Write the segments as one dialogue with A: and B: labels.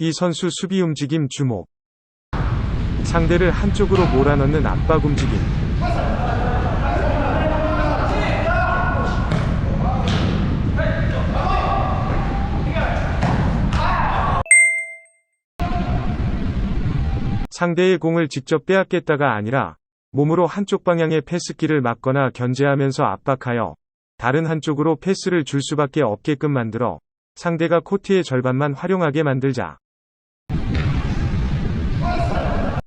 A: 이 선수 수비 움직임 주목. 상대를 한쪽으로 몰아넣는 압박 움직임. 상대의 공을 직접 빼앗겠다가 아니라 몸으로 한쪽 방향의 패스기를 막거나 견제하면서 압박하여 다른 한쪽으로 패스를 줄 수밖에 없게끔 만들어 상대가 코트의 절반만 활용하게 만들자.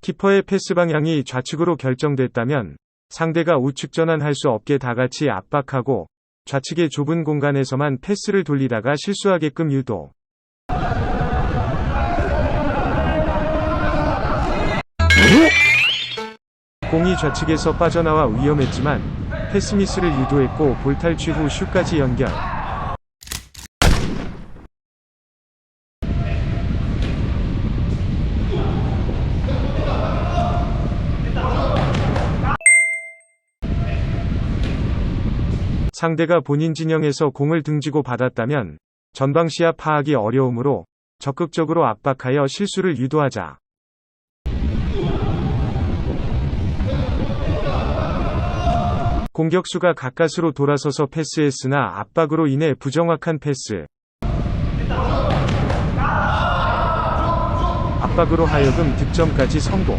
A: 키퍼의 패스 방향이 좌측으로 결정됐다면 상대가 우측 전환할 수 없게 다같이 압박하고 좌측의 좁은 공간에서만 패스를 돌리다가 실수하게끔 유도. 공이 좌측에서 빠져나와 위험했지만 패스미스를 유도했고 볼 탈취 후 슛까지 연결. 상대가 본인 진영에서 공을 등지고 받았다면 전방 시야 파악이 어려우므로 적극적으로 압박하여 실수를 유도하자. 공격수가 가까스로 돌아서서 패스했으나 압박으로 인해 부정확한 패스. 압박으로 하여금 득점까지 성공.